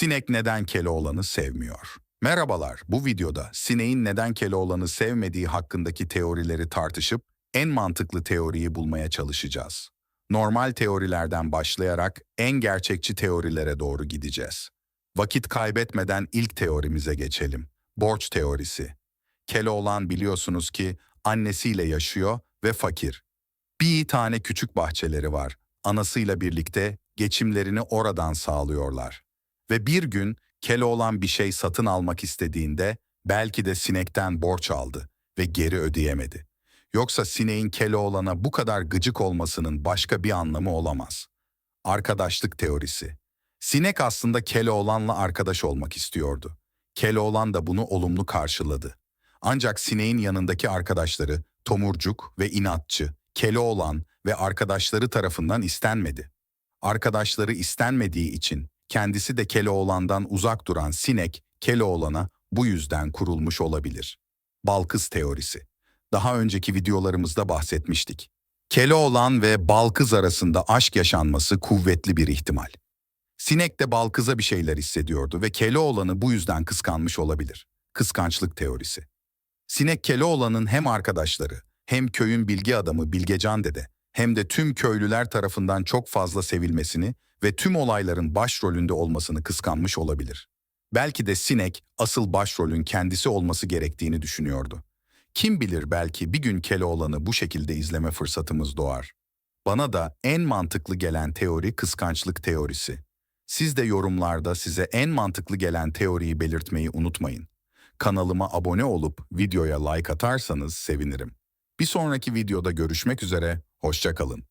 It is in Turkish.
Sinek neden Keloğlan'ı sevmiyor? Merhabalar, bu videoda sineğin neden Keloğlan'ı sevmediği hakkındaki teorileri tartışıp en mantıklı teoriyi bulmaya çalışacağız. Normal teorilerden başlayarak en gerçekçi teorilere doğru gideceğiz. Vakit kaybetmeden ilk teorimize geçelim. Borç teorisi. Keloğlan biliyorsunuz ki annesiyle yaşıyor ve fakir. Bir tane küçük bahçeleri var. Anasıyla birlikte geçimlerini oradan sağlıyorlar. Ve bir gün Keloğlan bir şey satın almak istediğinde belki de sinekten borç aldı ve geri ödeyemedi. Yoksa sineğin Keloğlan'a bu kadar gıcık olmasının başka bir anlamı olamaz. Arkadaşlık teorisi. Sinek aslında Keloğlan'la arkadaş olmak istiyordu. Keloğlan da bunu olumlu karşıladı. Ancak sineğin yanındaki arkadaşları tomurcuk ve inatçı, Keloğlan ve arkadaşları tarafından istenmedi. Arkadaşları istenmediği için kendisi de Keloğlan'dan uzak duran sinek, Keloğlan'a bu yüzden kurulmuş olabilir. Balkız teorisi. Daha önceki videolarımızda bahsetmiştik. Keloğlan ve Balkız arasında aşk yaşanması kuvvetli bir ihtimal. Sinek de Balkız'a bir şeyler hissediyordu ve Keloğlan'ı bu yüzden kıskanmış olabilir. Kıskançlık teorisi. Sinek Keloğlan'ın hem arkadaşları, hem köyün bilgi adamı Bilgecan Dede, hem de tüm köylüler tarafından çok fazla sevilmesini ve tüm olayların başrolünde olmasını kıskanmış olabilir. Belki de Sinek asıl başrolün kendisi olması gerektiğini düşünüyordu. Kim bilir belki bir gün Keloğlan'ı bu şekilde izleme fırsatımız doğar. Bana da en mantıklı gelen teori kıskançlık teorisi. Siz de yorumlarda size en mantıklı gelen teoriyi belirtmeyi unutmayın. Kanalıma abone olup videoya like atarsanız sevinirim. Bir sonraki videoda görüşmek üzere, hoşça kalın.